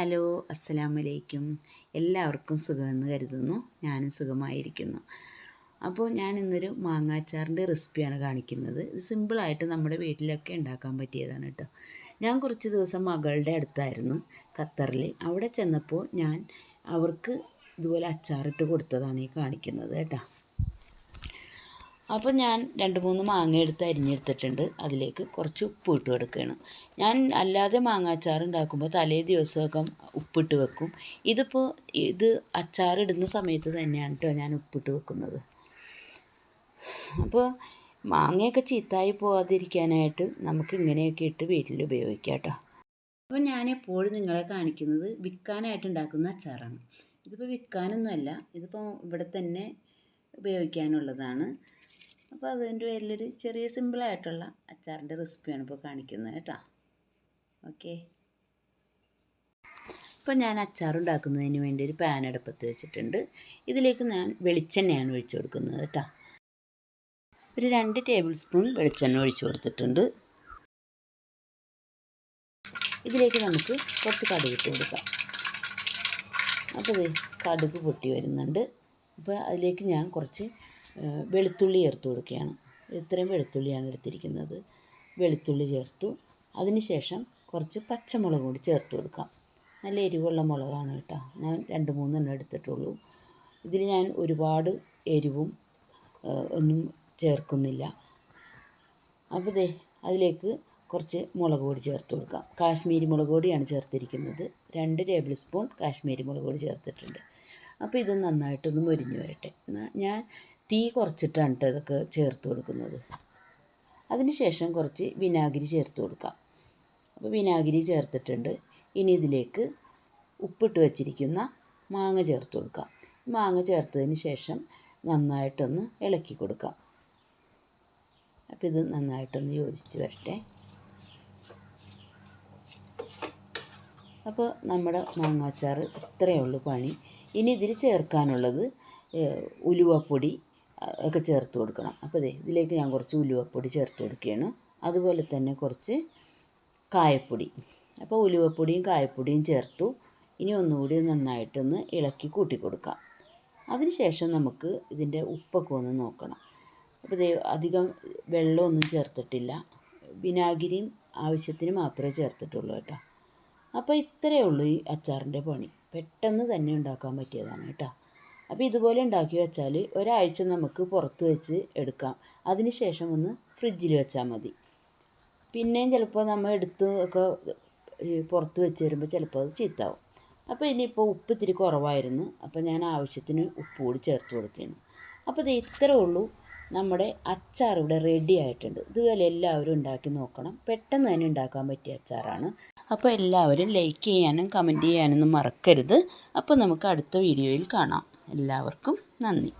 Hello അസ്സലാമു അലൈക്കും എല്ലാവർക്കും സുഖമെന്ന് കരുതുന്നു. ഞാനും സുഖമായിരിക്കുന്നു. അപ്പോൾ ഞാൻ ഇന്നൊരു മാങ്ങാച്ചാറിന്റെ റെസിപ്പിയാണ് കാണിക്കുന്നത്. ഇത് സിമ്പിളായിട്ട് നമ്മുടെ വീട്ടിലൊക്കെ ഉണ്ടാക്കാൻ പറ്റിയതാണ് കേട്ടോ. ഞാൻ കുറച്ച് ദിവസം മകളുടെ അടുത്തായിരുന്നു ഖത്തറിൽ. അവിടെ ചെന്നപ്പോൾ ഞാൻ അവർക്ക് ഇതുപോലെ അച്ചാറിട്ട് കൊടുത്തതാണ് ഈ കാണിക്കുന്നത് കേട്ടോ. അപ്പോൾ ഞാൻ രണ്ട് മൂന്ന് മാങ്ങ എടുത്ത് അരിഞ്ഞെടുത്തിട്ടുണ്ട്. അതിലേക്ക് കുറച്ച് ഉപ്പ് ഇട്ട് കൊടുക്കുകയാണ്. ഞാൻ അല്ലാതെ മാങ്ങാച്ചാർ ഉണ്ടാക്കുമ്പോൾ തലേ ദിവസമൊക്കെ ഉപ്പിട്ട് വെക്കും. ഇതിപ്പോൾ ഇത് അച്ചാറിടുന്ന സമയത്ത് തന്നെയാണ് കേട്ടോ ഞാൻ ഉപ്പിട്ട് വെക്കുന്നത്. അപ്പോൾ മാങ്ങയൊക്കെ ചീത്തായി പോകാതിരിക്കാനായിട്ട് നമുക്ക് ഇങ്ങനെയൊക്കെ ഇട്ട് വീട്ടിൽ ഉപയോഗിക്കാം കേട്ടോ അപ്പോൾ ഞാൻ എപ്പോഴും നിങ്ങളെ കാണിക്കുന്നത് വിൽക്കാനായിട്ട് ഉണ്ടാക്കുന്ന അച്ചാറാണ്. ഇതിപ്പോൾ വിൽക്കാനൊന്നുമല്ല ഇതിപ്പോൾ ഇവിടെ തന്നെ ഉപയോഗിക്കാനുള്ളതാണ്. അപ്പോൾ അതിന്റെ പേരിലൊരു ചെറിയ സിമ്പിളായിട്ടുള്ള അച്ചാറിന്റെ റെസിപ്പിയാണ് ഇപ്പോൾ കാണിക്കുന്നത് കേട്ടോ. ഓക്കെ ഇപ്പോൾ ഞാൻ അച്ചാർ ഉണ്ടാക്കുന്നതിന് വേണ്ടി ഒരു പാൻ അടുപ്പത്ത് വെച്ചിട്ടുണ്ട്. ഇതിലേക്ക് ഞാൻ വെളിച്ചെണ്ണയാണ് ഒഴിച്ചു കൊടുക്കുന്നത് കേട്ടോ. ഒരു രണ്ട് ടേബിൾ സ്പൂൺ വെളിച്ചെണ്ണ ഒഴിച്ചു കൊടുത്തിട്ടുണ്ട്. ഇതിലേക്ക് നമുക്ക് കുറച്ച് കടുക് ഇട്ട് കൊടുക്കാം. അപ്പോൾ കടുക് പൊട്ടി വരുന്നുണ്ട്. അപ്പോൾ അതിലേക്ക് ഞാൻ കുറച്ച് വെളുത്തുള്ളി ചേർത്ത് കൊടുക്കുകയാണ്. ഇത്രയും വെളുത്തുള്ളിയാണ് എടുത്തിരിക്കുന്നത്. വെളുത്തുള്ളി ചേർത്തു. അതിനുശേഷം കുറച്ച് പച്ചമുളക് കൂടി ചേർത്ത് കൊടുക്കാം. നല്ല എരിവുള്ള മുളകാണ് കേട്ടോ. ഞാൻ രണ്ട് മൂന്നെണ്ണം എടുത്തിട്ടുള്ളൂ. ഇതിൽ ഞാൻ ഒരുപാട് എരിവും ഒന്നും ചേർക്കുന്നില്ല. അപ്പോൾ ദേ അതിലേക്ക് കുറച്ച് മുളക് പൊടി ചേർത്ത് കൊടുക്കാം. കാശ്മീരി മുളക് പൊടിയാണ് ചേർത്തിരിക്കുന്നത്. രണ്ട് ടേബിൾ സ്പൂൺ കാശ്മീരി മുളക് പൊടി ചേർത്തിട്ടുണ്ട്. അപ്പോൾ ഇത് നന്നായിട്ടൊന്ന് മൊരിഞ്ഞ് വരട്ടെ. ഞാൻ തീ കുറച്ചിട്ടാണ് കേട്ടോ ഇതൊക്കെ ചേർത്ത് കൊടുക്കുന്നത്. അതിനുശേഷം കുറച്ച് വിനാഗിരി ചേർത്ത് കൊടുക്കാം. അപ്പോൾ വിനാഗിരി ചേർത്തിട്ടുണ്ട്. ഇനി ഇതിലേക്ക് ഉപ്പിട്ട് വച്ചിരിക്കുന്ന മാങ്ങ ചേർത്ത് കൊടുക്കാം. മാങ്ങ ചേർത്തതിന് ശേഷം നന്നായിട്ടൊന്ന് ഇളക്കി കൊടുക്കാം. അപ്പോൾ ഇത് നന്നായിട്ടൊന്ന് യോജിച്ച് വരട്ടെ. അപ്പോൾ നമ്മുടെ മാങ്ങാച്ചാർ ഇത്രയേ ഉള്ളൂ പണി. ഇനി ഇതിൽ ചേർക്കാനുള്ളത് ഉലുവപ്പൊടി ഒക്കെ ചേർത്ത് കൊടുക്കണം. അപ്പോൾ ദേ ഇതിലേക്ക് ഞാൻ കുറച്ച് ഉലുവപ്പൊടി ചേർത്ത് കൊടുക്കുകയാണ്. അതുപോലെ തന്നെ കുറച്ച് കായപ്പൊടി. അപ്പോൾ ഉലുവപ്പൊടിയും കായപ്പൊടിയും ചേർത്തു. ഇനി ഒന്നുകൂടി നന്നായിട്ടൊന്ന് ഇളക്കി കൂട്ടി കൊടുക്കാം. അതിനുശേഷം നമുക്ക് ഇതിന്റെ ഉപ്പൊക്കെ ഒന്ന് നോക്കണം. അപ്പോൾ ഇത് അധികം വെള്ളമൊന്നും ചേർത്തിട്ടില്ല. വിനാഗിരിയും ആവശ്യത്തിന് മാത്രമേ ചേർത്തിട്ടുള്ളൂ കേട്ടോ. അപ്പോൾ ഇത്രയേ ഉള്ളൂ ഈ അച്ചാറിന്റെ പണി. പെട്ടെന്ന് തന്നെ ഉണ്ടാക്കാൻ പറ്റിയതാണ് കേട്ടോ. അപ്പോൾ ഇതുപോലെ ഉണ്ടാക്കി വെച്ചാൽ ഒരാഴ്ച നമുക്ക് പുറത്ത് വെച്ച് എടുക്കാം. അതിന് ശേഷം ഒന്ന് ഫ്രിഡ്ജിൽ വെച്ചാൽ മതി. പിന്നെയും ചിലപ്പോൾ നമ്മൾ എടുത്ത് ഒക്കെ പുറത്ത് വെച്ച് വരുമ്പോൾ ചിലപ്പോൾ അത് ചീത്താവും. അപ്പോൾ ഇനിയിപ്പോൾ ഉപ്പ് ഇത്തിരി കുറവായിരുന്നു. അപ്പോൾ ഞാൻ ആവശ്യത്തിന് ഉപ്പ് കൂടി ചേർത്ത് കൊടുത്തേന് അപ്പോൾ ഇത് ഇത്രേ ഉള്ളൂ. നമ്മുടെ അച്ചാർ ഇവിടെ റെഡി ആയിട്ടുണ്ട്. ഇതുപോലെ എല്ലാവരും ഉണ്ടാക്കി നോക്കണം. പെട്ടെന്ന് തന്നെ ഉണ്ടാക്കാൻ പറ്റിയ അച്ചാറാണ്. അപ്പോൾ എല്ലാവരും ലൈക്ക് ചെയ്യാനും കമന്റ് ചെയ്യാനൊന്നും മറക്കരുത്. അപ്പോൾ നമുക്ക് അടുത്ത വീഡിയോയിൽ കാണാം. എല്ലാവർക്കും നന്ദി.